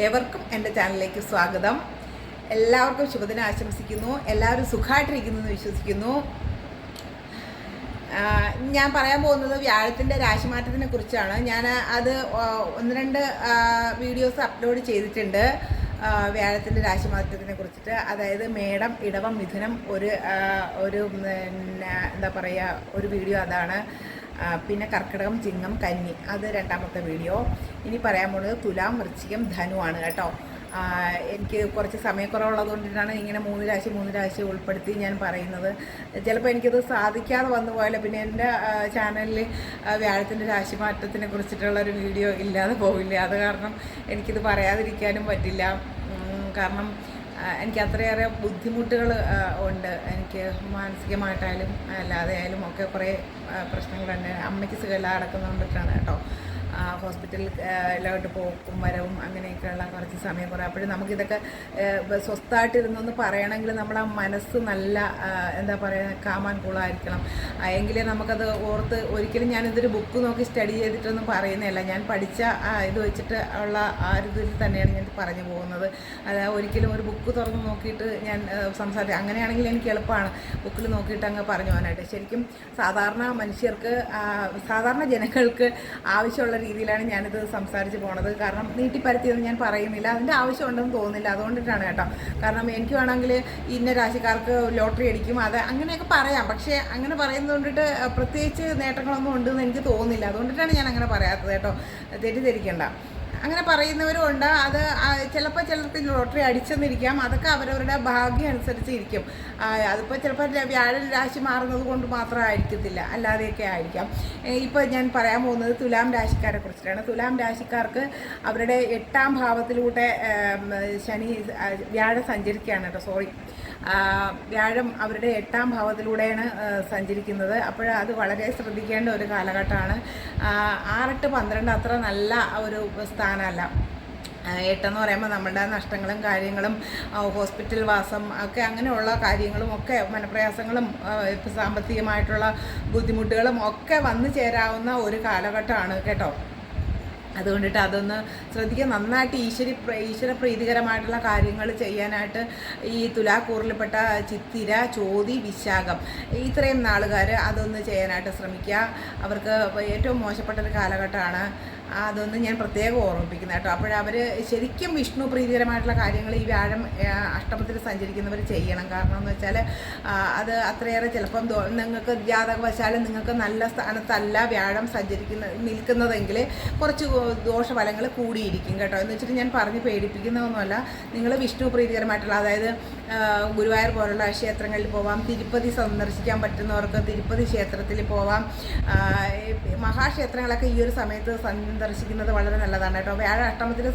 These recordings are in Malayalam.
ഏവർക്കും എന്റെ ചാനലിലേക്ക് സ്വാഗതം. എല്ലാവർക്കും ശുഭദിനം ആശംസിക്കുന്നു എല്ലാവരും സുഖമായിട്ടിരിക്കുന്നു എന്ന് വിശ്വസിക്കുന്നു. ഞാൻ പറയാൻ പോകുന്നത് വ്യാഴത്തിന്റെ രാശിമാറ്റത്തിനെ കുറിച്ചാണ്. ഞാൻ അത് ഒന്ന് രണ്ട് വീഡിയോസ് അപ്ലോഡ് ചെയ്തിട്ടുണ്ട്. വ്യാഴത്തിന്റെ രാശിമാറ്റത്തിനെ കുറിച്ചിട്ട് അതായത് മേടം ഇടവം മിഥുനം ഒരു ഒരു എന്താ പറയുക ഒരു വീഡിയോ അതാണ്. പിന്നെ കർക്കിടകം ചിങ്ങം കന്നി അത് രണ്ടാമത്തെ വീഡിയോ. ഇനി പറയാൻ പോകുന്നത് തുലാം വൃശ്ചികം ധനുവാണ് കേട്ടോ. എനിക്ക് കുറച്ച് സമയക്കുറവുള്ളത് കൊണ്ടിട്ടാണ് ഇങ്ങനെ മൂന്ന് രാശി മൂന്ന് രാശി ഉൾപ്പെടുത്തി ഞാൻ പറയുന്നത്. ചിലപ്പോൾ എനിക്കത് സാധിക്കാതെ വന്നു പോയാലോ. പിന്നെ എന്റെ ചാനലിൽ വ്യാഴത്തിന്റെ രാശി മാറ്റത്തിനെ കുറിച്ചിട്ടുള്ള ഒരു വീഡിയോ ഇല്ലാതെ പോവില്ല? അത് കാരണം എനിക്കിത് പറയാതിരിക്കാനും പറ്റില്ല. കാരണം എനിക്ക് അത്രയേറെ ബുദ്ധിമുട്ടുകൾ ഉണ്ട്. എനിക്ക് മാനസികമായിട്ടായാലും അല്ലാതെ ആയാലും ഒക്കെ കുറേ പ്രശ്നങ്ങളുണ്ട് അമ്മയ്ക്ക് സുഖമില്ലാതെ അടക്കുന്നതുകൊണ്ടിട്ടാണ് കേട്ടോ. ഹോസ്പിറ്റലിലോട്ട് പോക്കും വരവും അങ്ങനെയൊക്കെയുള്ള കുറച്ച് സമയം കുറേ. അപ്പോഴും നമുക്കിതൊക്കെ സ്വസ്ഥമായിട്ടിരുന്നൊന്ന് പറയണമെങ്കിൽ നമ്മുടെ മനസ്സ് നല്ല എന്താ പറയുക കാമാൻ കൂളായിരിക്കണം എങ്കിലേ നമുക്കത് ഓർത്ത് ഒരിക്കലും ഞാനിതൊരു ബുക്ക് നോക്കി സ്റ്റഡി ചെയ്തിട്ടൊന്നും പറയുന്നില്ല ഞാൻ പഠിച്ച ഇത് വെച്ചിട്ട് ഉള്ള ആ ഒരു ഇതിൽ തന്നെയാണ് ഞാൻ പറഞ്ഞു പോകുന്നത്. അത് ഒരിക്കലും ഒരു ബുക്ക് തുറന്ന് നോക്കിയിട്ട് ഞാൻ സംസാരിക്കും അങ്ങനെയാണെങ്കിൽ എനിക്ക് എളുപ്പമാണ് ബുക്കിൽ നോക്കിയിട്ട് അങ്ങ് പറഞ്ഞു പോകാനായിട്ട്. ശരിക്കും സാധാരണ മനുഷ്യർക്ക് സാധാരണ ജനങ്ങൾക്ക് ആവശ്യമുള്ള രീതിയിലാണ് ഞാനിത് സംസാരിച്ച് പോണത്. കാരണം നീട്ടിപ്പരത്തിയൊന്നും ഞാൻ പറയുന്നില്ല. അതിന്റെ ആവശ്യമുണ്ടെന്ന് തോന്നുന്നില്ല. അതുകൊണ്ടിട്ടാണ് കേട്ടോ. കാരണം എനിക്ക് വേണമെങ്കിൽ ഇന്ന രാശിക്കാർക്ക് ലോട്ടറി അടിക്കും. അത് അങ്ങനെയൊക്കെ പറയാം. പക്ഷേ അങ്ങനെ പറയുന്നത് കൊണ്ടിട്ട് പ്രത്യേകിച്ച് നേട്ടങ്ങളൊന്നും ഉണ്ടെന്ന് എനിക്ക് തോന്നുന്നില്ല. അതുകൊണ്ടിട്ടാണ് ഞാൻ അങ്ങനെ പറയാത്തത് കേട്ടോ. തെറ്റിദ്ധരിക്കണ്ട. അങ്ങനെ പറയുന്നവരും ഉണ്ട്. അത് ചിലപ്പോൾ ചിലർക്ക് ലോട്ടറി അടിച്ചെന്നിരിക്കാം. അതൊക്കെ അവരവരുടെ ഭാഗ്യം അനുസരിച്ച് ഇരിക്കും. അതിപ്പോൾ ചിലപ്പോൾ വ്യാഴൻ രാശി മാറുന്നത് കൊണ്ട് മാത്രമായിരിക്കത്തില്ല അല്ലാതെയൊക്കെ ആയിരിക്കാം. ഇപ്പോൾ ഞാൻ പറയാൻ പോകുന്നത് തുലാം രാശിക്കാരെ കുറിച്ചിട്ടാണ്. തുലാം രാശിക്കാർക്ക് അവരുടെ എട്ടാം ഭാവത്തിലൂടെ ശനി വ്യാഴം സഞ്ചരിക്കുകയാണ് കേട്ടോ. സോറി. വ്യാഴം അവരുടെ എട്ടാം ഭാവത്തിലൂടെയാണ് സഞ്ചരിക്കുന്നത്. അപ്പോൾ അത് വളരെ ശ്രദ്ധിക്കേണ്ട ഒരു കാലഘട്ടമാണ്. ആറെട്ട് പന്ത്രണ്ട് അത്ര നല്ല ഒരു സ്ഥാനമല്ല ആ, ഏട്ടെന്ന് പറയുമ്പോൾ നമ്മുടെ നഷ്ടങ്ങളും കാര്യങ്ങളും ഹോസ്പിറ്റൽ വാസം ഒക്കെ അങ്ങനെയുള്ള കാര്യങ്ങളും ഒക്കെ മനപ്രയാസങ്ങളും സാമ്പത്തികമായിട്ടുള്ള ബുദ്ധിമുട്ടുകളും ഒക്കെ വന്നു ചേരാവുന്ന ഒരു കാലഘട്ടമാണ് കേട്ടോ. അതുകൊണ്ടിട്ട് അതൊന്ന് ശ്രദ്ധിക്കുക നന്നായിട്ട് ഈശ്വരി ഈശ്വര പ്രീതികരമായിട്ടുള്ള കാര്യങ്ങൾ ചെയ്യാനായിട്ട് ഈ തുലാക്കൂറിൽപ്പെട്ട ചിത്തിര ചോതി വിശാഖം ഇത്രയും നാളുകാർ അതൊന്ന് ചെയ്യാനായിട്ട് ശ്രമിക്കുക അവർക്ക് ഏറ്റവും മോശപ്പെട്ട ഒരു കാലഘട്ടമാണ് അതൊന്ന് ഞാൻ പ്രത്യേകം ഓർമ്മിപ്പിക്കുന്നത് കേട്ടോ. അപ്പോഴവർ ശരിക്കും വിഷ്ണു പ്രീതികരമായിട്ടുള്ള കാര്യങ്ങൾ ഈ വ്യാഴം അഷ്ടമത്തിൽ സഞ്ചരിക്കുന്നവർ ചെയ്യണം. കാരണം എന്ന് വെച്ചാൽ അത് അത്രയേറെ ചിലപ്പം നിങ്ങൾക്ക് ജാതകവശാലും നിങ്ങൾക്ക് നല്ല സ്ഥാനത്തല്ല വ്യാഴം സഞ്ചരിക്കുന്ന നിൽക്കുന്നതെങ്കിൽ കുറച്ച് ദോഷഫലങ്ങൾ കൂടിയിരിക്കും കേട്ടോ. എന്ന് വെച്ചിട്ട് ഞാൻ പറഞ്ഞ് പേടിപ്പിക്കുന്നതൊന്നുമല്ല. നിങ്ങൾ വിഷ്ണു പ്രീതികരമായിട്ടുള്ള അതായത് ഗുരുവായൂർ പോലുള്ള ക്ഷേത്രങ്ങളിൽ പോവാം. തിരുപ്പതി സന്ദർശിക്കാൻ പറ്റുന്നവർക്ക് തിരുപ്പതി ക്ഷേത്രത്തിൽ പോവാം. മഹാക്ഷേത്രങ്ങളൊക്കെ ഈ ഒരു സമയത്ത് സന്ദർശിക്കുന്നത് വളരെ നല്ലതാണ് കേട്ടോ. വ്യാഴ അഷ്ടമത്തിൽ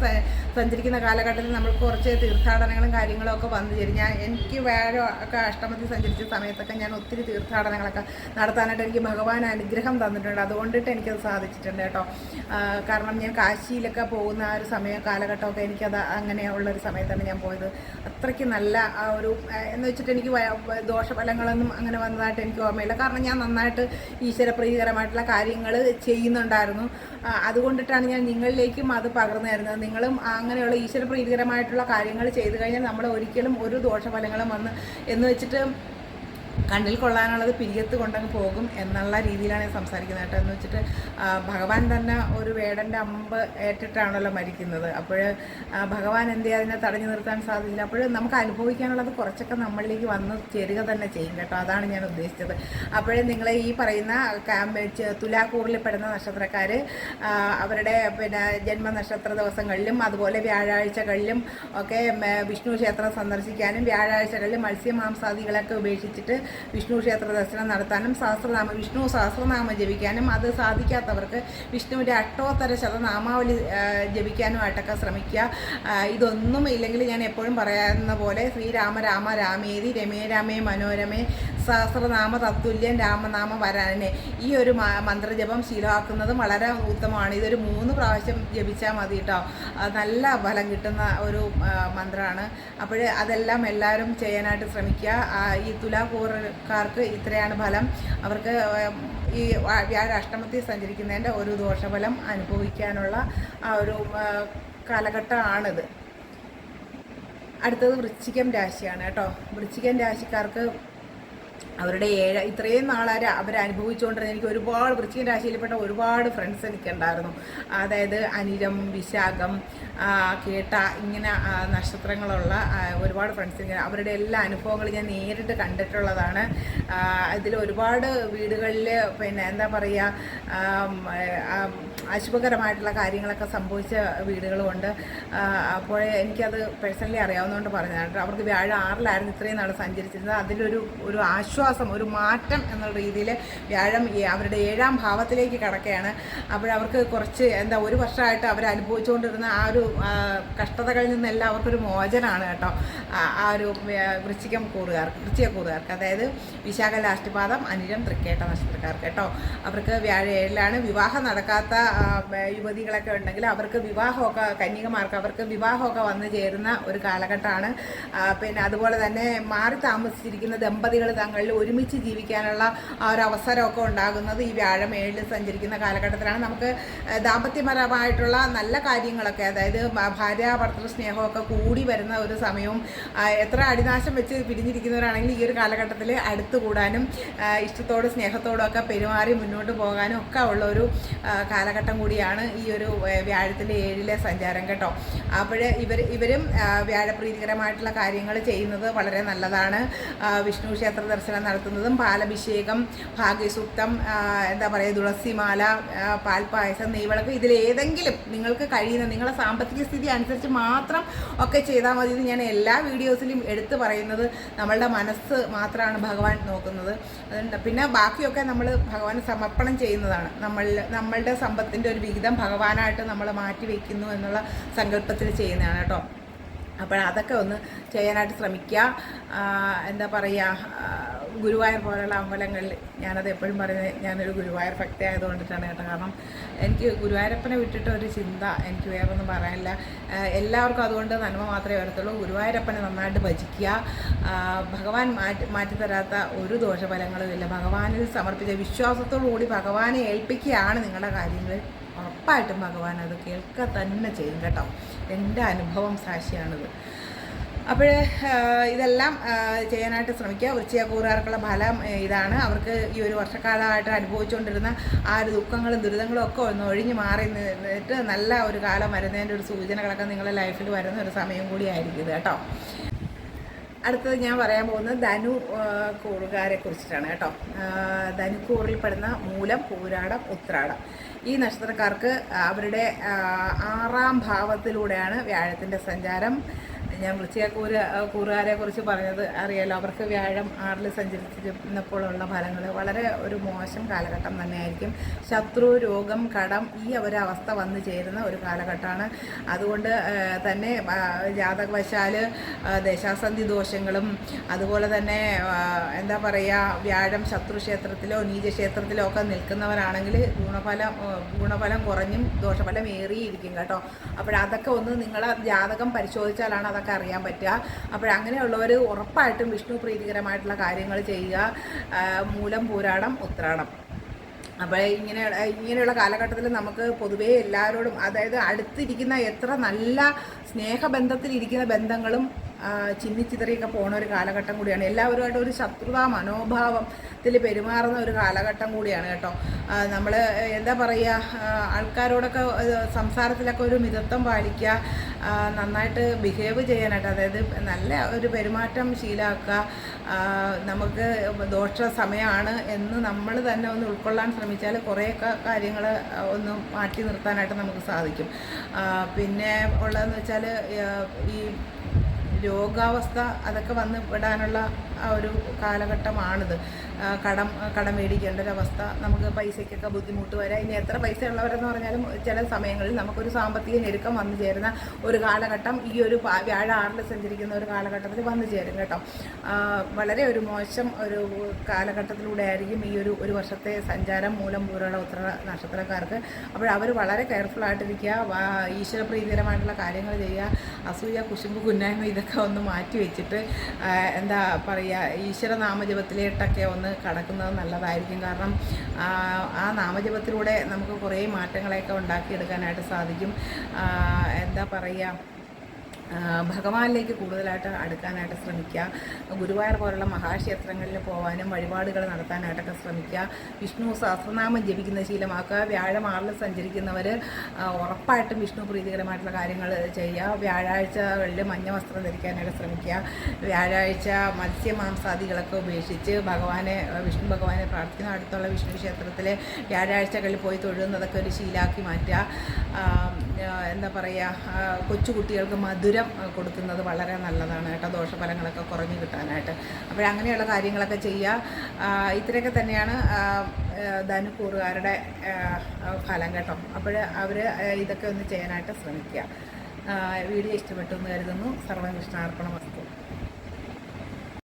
സഞ്ചരിക്കുന്ന കാലഘട്ടത്തിൽ നമ്മൾ കുറച്ച് തീർത്ഥാടനങ്ങളും കാര്യങ്ങളും ഒക്കെ വന്നു ചേരും. ഞാൻ എനിക്ക് വ്യാഴ അഷ്ടമത്തിൽ സഞ്ചരിച്ച സമയത്തൊക്കെ ഞാൻ ഒത്തിരി തീർത്ഥാടനങ്ങളൊക്കെ നടത്താനായിട്ട് എനിക്ക് ഭഗവാൻ അനുഗ്രഹം തന്നിട്ടുണ്ട്. അതുകൊണ്ടിട്ട് എനിക്കത് സാധിച്ചിട്ടുണ്ട് കേട്ടോ. കാരണം ഞാൻ കാശിയിലൊക്കെ പോകുന്ന ആ ഒരു സമയം കാലഘട്ടമൊക്കെ എനിക്കത് അങ്ങനെയുള്ള ഒരു സമയത്താണ് ഞാൻ പോയത്. അത്രയ്ക്ക് നല്ല ആ ഒരു എന്ന് വെച്ചിട്ട് എനിക്ക് ദോഷഫലങ്ങളൊന്നും അങ്ങനെ വന്നതായിട്ട് എനിക്ക് ഓർമ്മയില്ല. കാരണം ഞാൻ നന്നായിട്ട് ഈശ്വരപ്രീതികരമായിട്ടുള്ള കാര്യങ്ങൾ ചെയ്യുന്നുണ്ടായിരുന്നു. അതുകൊണ്ടിട്ടാണ് ഞാൻ നിങ്ങളിലേക്കും അത് പകർന്നു തരുന്നത്. നിങ്ങളും അങ്ങനെയുള്ള ഈശ്വരപ്രീതികരമായിട്ടുള്ള കാര്യങ്ങൾ ചെയ്തു കഴിഞ്ഞാൽ നമ്മൾ ഒരിക്കലും ഒരു ദോഷഫലങ്ങളും വന്ന് എന്ന് വെച്ചിട്ട് കണ്ണിൽ കൊള്ളാനുള്ളത് പിരിയത്ത് കൊണ്ടങ്ങ് പോകും എന്നുള്ള രീതിയിലാണ് ഞാൻ സംസാരിക്കുന്നത് കേട്ടോ. എന്ന് വെച്ചിട്ട് ഭഗവാൻ തന്നെ ഒരു വേടന്റെ അമ്പ് ഏറ്റിട്ടാണല്ലോ മരിക്കുന്നത്. അപ്പോൾ ഭഗവാൻ എന്തേ അതിനെ തടഞ്ഞു നിർത്താൻ സാധിക്കില്ല അപ്പോൾ നമുക്ക് അനുഭവിക്കാനുള്ളത് കുറച്ചൊക്കെ നമ്മളിലേക്ക് വന്ന് ചേരുക തന്നെ ചെയ്യും കേട്ടോ. അതാണ് ഞാൻ ഉദ്ദേശിച്ചത്. അപ്പോഴേ നിങ്ങൾ ഈ പറയുന്ന തുലാക്കൂറിൽ പെടുന്ന നക്ഷത്രക്കാർ അവരുടെ പിന്നെ ജന്മനക്ഷത്ര ദിവസങ്ങളിലും അതുപോലെ വ്യാഴാഴ്ചകളിലും ഒക്കെ വിഷ്ണു ക്ഷേത്രം സന്ദർശിക്കാനും വ്യാഴാഴ്ചകളിൽ മത്സ്യമാംസാദികളൊക്കെ ഉപേക്ഷിച്ചിട്ട് വിഷ്ണു ക്ഷേത്ര ദർശനം നടത്താനും സഹസ്രനാമ വിഷ്ണു സഹസ്രനാമം ജപിക്കാനും അത് സാധിക്കാത്തവർക്ക് വിഷ്ണുവിന്റെ അഷ്ടോത്തര ശതനാമാവലി ജപിക്കാനുമായിട്ടൊക്കെ ശ്രമിക്കുക. ഇതൊന്നും ഇല്ലെങ്കിൽ ഞാൻ എപ്പോഴും പറയുന്ന പോലെ ശ്രീരാമ രാമ രാമേതി രമേ രാമേ മനോരമേ സഹസ്രനാമ തത്തുല്യം രാമനാമ വരാനെ ഈ ഒരു മന്ത്രജപം ശീലമാക്കുന്നതും വളരെ ഉത്തമമാണ്. ഇതൊരു മൂന്ന് പ്രാവശ്യം ജപിച്ചാൽ മതി കേട്ടോ നല്ല ഫലം കിട്ടുന്ന ഒരു മന്ത്രമാണ് അപ്പോൾ അതെല്ലാം എല്ലാവരും ചെയ്യാനായിട്ട് ശ്രമിക്കുക. ഈ തുലാകൂറുകാർക്ക് ഇത്രയാണ് ഫലം. അവർക്ക് ഈ വ്യാഴ അഷ്ടമത്തിൽ സഞ്ചരിക്കുന്നതിന്റെ ഒരു ദോഷഫലം അനുഭവിക്കാനുള്ള ആ ഒരു കാലഘട്ടമാണിത്. അടുത്തത് വൃശ്ചികം രാശിയാണ് കേട്ടോ. വൃശ്ചികം രാശിക്കാർക്ക് അവരുടെ ഏഴ് ഇത്രയും നാളാര അവരനുഭവിച്ചുകൊണ്ടിരുന്ന എനിക്ക് ഒരുപാട് വൃശ്ചിക രാശിയിൽപ്പെട്ട ഒരുപാട് ഫ്രണ്ട്സ് എനിക്കുണ്ടായിരുന്നു അതായത് അനിരം വിശാഖം കേട്ട ഇങ്ങനെ നക്ഷത്രങ്ങളുള്ള ഒരുപാട് ഫ്രണ്ട്സ് ഇങ്ങനെ അവരുടെ എല്ലാ അനുഭവങ്ങളും ഞാൻ നേരിട്ട് കണ്ടിട്ടുള്ളതാണ്. ഇതിൽ ഒരുപാട് വീടുകളിൽ പിന്നെ എന്താ പറയുക അശുഭകരമായിട്ടുള്ള കാര്യങ്ങളൊക്കെ സംഭവിച്ച വീടുകളുമുണ്ട്. അപ്പോൾ എനിക്കത് പേഴ്സണലി അറിയാവുന്നതുകൊണ്ട് പറഞ്ഞതാണ്. അവർക്ക് വ്യാഴം ആറിലായിരുന്നു ഇത്രയും നാൾ സഞ്ചരിച്ചിരുന്നത്. അതിലൊരു ഒരു ആശ്വാസം ഒരു മാറ്റം എന്നുള്ള രീതിയിൽ വ്യാഴം അവരുടെ ഏഴാം ഭാവത്തിലേക്ക് കടക്കുകയാണ്. അപ്പോഴവർക്ക് കുറച്ച് എന്താ ഒരു വർഷമായിട്ട് അവർ അനുഭവിച്ചുകൊണ്ടിരുന്ന ആ ഒരു കഷ്ടതകളിൽ നിന്നെല്ലാം അവർക്കൊരു മോചനമാണ് കേട്ടോ. ആ ഒരു വൃശ്ചികം കൂറുകാർക്ക് വൃശ്ചിക കൂറുകാർക്ക്. അതായത് വിശാഖ ലാസ്റ്റ് പാദം അനിരം തൃക്കേട്ട നക്ഷത്രക്കാർക്ക് കേട്ടോ. അവർക്ക് വ്യാഴ ഏഴിലാണ് വിവാഹം നടക്കാത്ത യുവതികളൊക്കെ ഉണ്ടെങ്കിൽ അവർക്ക് വിവാഹമൊക്കെ കന്യകമാർക്ക് അവർക്ക് വിവാഹമൊക്കെ വന്നു ചേരുന്ന ഒരു കാലഘട്ടമാണ്. പിന്നെ അതുപോലെ തന്നെ മാറി താമസിച്ചിരിക്കുന്ന ദമ്പതികൾ തങ്ങളിൽ ഒരുമിച്ച് ജീവിക്കാനുള്ള ആ ഒരു അവസരമൊക്കെ ഉണ്ടാകുന്നത് ഈ വ്യാഴം ഏഴിൽ സഞ്ചരിക്കുന്ന കാലഘട്ടത്തിലാണ്. നമുക്ക് ദാമ്പത്യപരമായിട്ടുള്ള നല്ല കാര്യങ്ങളൊക്കെ അതായത് ഭാര്യ ഭർത്തൃ സ്നേഹമൊക്കെ കൂടി വരുന്ന ഒരു സമയവും എത്ര അടിനാശം വെച്ച് പിരിഞ്ഞിരിക്കുന്നവരാണെങ്കിൽ ഈ ഒരു കാലഘട്ടത്തിൽ അടുത്തുകൂടാനും ഇഷ്ടത്തോടും സ്നേഹത്തോടും ഒക്കെ പെരുമാറി മുന്നോട്ട് പോകാനും ഒക്കെ ഉള്ള ഒരു കാലഘട്ടം കൂടിയാണ് ഈ ഒരു വ്യാഴത്തിന്റെ ഏഴിലെ സഞ്ചാരം കേട്ടോ. അപ്പോൾ ഇവർ ഇവരും വ്യാഴപ്രീതികരമായിട്ടുള്ള കാര്യങ്ങൾ ചെയ്യുന്നത് വളരെ നല്ലതാണ്. വിഷ്ണു ക്ഷേത്ര ദർശനം നടത്തുന്നതും പാലഭിഷേകം ഭാഗ്യസൂക്തം എന്താ പറയുക തുളസിമാല പാൽപ്പായസം നെയ്വിളക്ക് ഇതിലേതെങ്കിലും നിങ്ങൾക്ക് കഴിയുന്ന നിങ്ങളുടെ സാമ്പത്തിക സ്ഥിതി അനുസരിച്ച് മാത്രം ഒക്കെ ചെയ്താൽ മതി ഇത് ഞാൻ എല്ലാ വീഡിയോസിലും എടുത്തു പറയുന്നത് നമ്മളുടെ മനസ്സ് മാത്രമാണ് ഭഗവാൻ നോക്കുന്നത്. അതുകൊണ്ട് പിന്നെ ബാക്കിയൊക്കെ നമ്മൾ ഭഗവാന് സമർപ്പണം ചെയ്യുന്നതാണ്. നമ്മൾ നമ്മളുടെ സമ്പത്തിന്റെ ഒരു വിഹിതം ഭഗവാനായിട്ട് നമ്മൾ മാറ്റി വയ്ക്കുന്നു എന്നുള്ള സങ്കല്പത്തിൽ ചെയ്യുന്നതാണ് കേട്ടോ. അപ്പോൾ അതൊക്കെ ഒന്ന് ചെയ്യാനായിട്ട് ശ്രമിക്കുക. എന്താ പറയുക ഗുരുവായൂർ പോലുള്ള അമ്പലങ്ങളിൽ ഞാനത് എപ്പോഴും പറയുന്നത് ഞാനൊരു ഗുരുവായൂർ ഭക്തി ആയതുകൊണ്ടിട്ടാണ് കേട്ടോ. കാരണം എനിക്ക് ഗുരുവായൂരപ്പനെ വിട്ടിട്ട് ഒരു ചിന്ത എനിക്ക് വേറൊന്നും പറയാനില്ല. എല്ലാവർക്കും അതുകൊണ്ട് നന്മ മാത്രമേ വരത്തുള്ളൂ. ഗുരുവായൂരപ്പനെ നന്നായിട്ട് ഭജിക്കുക. ഭഗവാൻ മാറ്റി മാറ്റിത്തരാത്ത ഒരു ദോഷഫലങ്ങളും ഇല്ല. ഭഗവാനിൽ സമർപ്പിച്ച വിശ്വാസത്തോടു കൂടി ഭഗവാനെ ഏൽപ്പിക്കുകയാണ് നിങ്ങളുടെ കാര്യങ്ങൾ ഉറപ്പായിട്ടും ഭഗവാൻ അത് കേൾക്കുക തന്നെ ചെയ്യും കേട്ടോ. എന്റെ അനുഭവം സാക്ഷിയാണിത്. അപ്പോൾ ഇതെല്ലാം ചെയ്യാനായിട്ട് ശ്രമിക്കുക. വൃശ്ചിക കൂറുകാർക്കുള്ള ഫലം ഇതാണ്. അവർക്ക് ഈ ഒരു വർഷക്കാലമായിട്ട് അനുഭവിച്ചുകൊണ്ടിരുന്ന ആ ഒരു ദുഃഖങ്ങളും ദുരിതങ്ങളും ഒക്കെ ഒന്ന് ഒഴിഞ്ഞു മാറി നിന്നിട്ട് നല്ല ഒരു കാലം വരുന്നതിന്റെ ഒരു സൂചനകളൊക്കെ നിങ്ങളുടെ ലൈഫിൽ വരുന്ന ഒരു സമയം കൂടിയായിരിക്കും ഇത് കേട്ടോ. അടുത്തത് ഞാൻ പറയാൻ പോകുന്നത് ധനു കൂറുകാരെ കുറിച്ചിട്ടാണ് കേട്ടോ. ധനുക്കൂറിൽപ്പെടുന്ന ധനുക്കൂറിൽ പെടുന്ന മൂലം പൂരാടം ഉത്രാടം. ഈ നക്ഷത്രക്കാർക്ക് അവരുടെ ആറാം ഭാവത്തിലൂടെയാണ് വ്യാഴത്തിന്റെ സഞ്ചാരം ഞാൻ വൃശ്ചികക്കൂര് കൂറുകാരെ കുറിച്ച് പറഞ്ഞത് അറിയാലോ. അവർക്ക് വ്യാഴം ആറിൽ സഞ്ചരിച്ചിരുന്നപ്പോഴുള്ള ഫലങ്ങൾ വളരെ ഒരു മോശം കാലഘട്ടം തന്നെയായിരിക്കും. ശത്രു രോഗം കടം ഈ ഒരു അവസ്ഥ വന്നു ചേരുന്ന ഒരു കാലഘട്ടമാണ്. അതുകൊണ്ട് തന്നെ ജാതകവശാൽ ദശാസന്ധി ദോഷങ്ങളും അതുപോലെ തന്നെ എന്താ പറയുക വ്യാഴം ശത്രുക്ഷേത്രത്തിലോ നീചക്ഷേത്രത്തിലോ ഒക്കെ നിൽക്കുന്നവരാണെങ്കിൽ ഗുണഫലം ഗുണഫലം കുറഞ്ഞും ദോഷഫലം ഏറിയിരിക്കും കേട്ടോ. അപ്പോഴതൊക്കെ ഒന്ന് നിങ്ങളെ ജാതകം പരിശോധിച്ചാലാണ് അതൊക്കെ അറിയാൻ പറ്റുക. അപ്പോഴങ്ങനെയുള്ളവർ ഉറപ്പായിട്ടും വിഷ്ണു പ്രീതികരമായിട്ടുള്ള കാര്യങ്ങൾ ചെയ്യുക. മൂലം പൂരാടം ഉത്രാടം അപ്പോൾ ഇങ്ങനെ ഇങ്ങനെയുള്ള കാലഘട്ടത്തിൽ നമുക്ക് പൊതുവേ എല്ലാവരോടും അതായത് അടുത്തിരിക്കുന്ന എത്ര നല്ല സ്നേഹബന്ധത്തിലിരിക്കുന്ന ബന്ധങ്ങളും ചിന്നിച്ചിതറിയൊക്കെ പോണ ഒരു കാലഘട്ടം കൂടിയാണ്. എല്ലാവരുമായിട്ട് ഒരു ശത്രുതാ മനോഭാവത്തിൽ പെരുമാറുന്ന ഒരു കാലഘട്ടം കൂടിയാണ് കേട്ടോ. നമ്മൾ എന്താ പറയുക ആൾക്കാരോടൊക്കെ സംസാരത്തിലൊക്കെ ഒരു മിതത്വം പാലിക്കുക നന്നായിട്ട് ബിഹേവ് ചെയ്യാനായിട്ട് അതായത് നല്ല ഒരു പെരുമാറ്റം ശീലമാക്കുക നമുക്ക് ദോഷ സമയമാണ് എന്ന് നമ്മൾ തന്നെ ഒന്ന് ഉൾക്കൊള്ളാൻ ശ്രമിച്ചാൽ കുറേയൊക്കെ കാര്യങ്ങൾ ഒന്ന് മാറ്റി നിർത്താനായിട്ട് നമുക്ക് സാധിക്കും. പിന്നെ ഉള്ളതെന്ന് വെച്ചാൽ ഈ രോഗാവസ്ഥ അതൊക്കെ വന്ന് പെടാനുള്ള ആ ഒരു കാലഘട്ടമാണിത്. കടം കടം മേടിക്കേണ്ട ഒരവസ്ഥ നമുക്ക് പൈസയ്ക്കൊക്കെ ബുദ്ധിമുട്ട് വരാം. ഇനി എത്ര പൈസ ഉള്ളവരെന്ന് പറഞ്ഞാലും ചില സമയങ്ങളിൽ നമുക്കൊരു സാമ്പത്തിക ഞെരുക്കം വന്നു ചേരുന്ന ഒരു കാലഘട്ടം ഈ ഒരു വ്യാഴ ആറിൽ സഞ്ചരിക്കുന്ന ഒരു കാലഘട്ടത്തിൽ വന്നു ചേരും കേട്ടോ. വളരെ ഒരു മോശം ഒരു കാലഘട്ടത്തിലൂടെ ആയിരിക്കും ഈ ഒരു ഒരു വർഷത്തെ സഞ്ചാരം മൂലം പോലുള്ള ഉത്തര നക്ഷത്രക്കാർക്ക്. അപ്പോൾ അവർ വളരെ കെയർഫുൾ ആയിട്ടിരിക്കുക ഈശ്വരപ്രീതികരമായിട്ടുള്ള കാര്യങ്ങൾ ചെയ്യുക അസൂയ കുശുമ്പ് കുന്നായ്മ ഇതൊക്കെ ഒന്ന് മാറ്റി വെച്ചിട്ട് എന്താ പറയുക ഈശ്വര നാമജപത്തിലേട്ടൊക്കെ ഒന്ന് കടക്കുന്നത് നല്ലതായിരിക്കും. കാരണം ആ, നാമജപത്തിലൂടെ നമുക്ക് കുറേ മാറ്റങ്ങളെയൊക്കെ ഉണ്ടാക്കിയെടുക്കാനായിട്ട് സാധിക്കും. എന്താ പറയുക ഭഗവാനിലേക്ക് കൂടുതലായിട്ട് അടുക്കാനായിട്ട് ശ്രമിക്കുക. ഗുരുവായൂർ പോലുള്ള മഹാക്ഷേത്രങ്ങളിൽ പോകാനും വഴിപാടുകൾ നടത്താനായിട്ടൊക്കെ ശ്രമിക്കുക. വിഷ്ണു സഹസ്രനാമം ജപിക്കുന്ന ശീലമാക്കുക. വ്യാഴമാറിൽ സഞ്ചരിക്കുന്നവർ ഉറപ്പായിട്ടും വിഷ്ണു പ്രീതികരമായിട്ടുള്ള കാര്യങ്ങൾ ചെയ്യുക. വ്യാഴാഴ്ചകളിൽ മഞ്ഞ വസ്ത്രം ധരിക്കാനായിട്ട് ശ്രമിക്കുക. വ്യാഴാഴ്ച മത്സ്യമാംസാദികളൊക്കെ ഉപേക്ഷിച്ച് ഭഗവാനെ വിഷ്ണു ഭഗവാനെ പ്രാർത്ഥിക്കുന്ന അടുത്തുള്ള വിഷ്ണു ക്ഷേത്രത്തിലെ വ്യാഴാഴ്ചകളിൽ പോയി തൊഴുന്നതൊക്കെ ഒരു ശീലാക്കി മാറ്റുക. എന്താ പറയുക കൊച്ചു കൊച്ചുകുട്ടികൾക്ക് മധുരം കൊടുക്കുന്നത് വളരെ നല്ലതാണ് കേട്ടോ. ദോഷഫലങ്ങളൊക്കെ കുറഞ്ഞു കിട്ടാനായിട്ട്. അപ്പോൾ അങ്ങനെയുള്ള കാര്യങ്ങളൊക്കെ ചെയ്യുക ഇത്രയൊക്കെ തന്നെയാണ് ധനുക്കൂറുകാരുടെ ഫലം കേട്ടോ. അപ്പോൾ അവർ ഇതൊക്കെ ഒന്ന് ചെയ്യാനായിട്ട് ശ്രമിക്കുക. വീഡിയോ ഇഷ്ടപ്പെട്ടു എന്ന് കരുതുന്നു. സർവകൃഷ്ണാർപ്പണ വസ്തു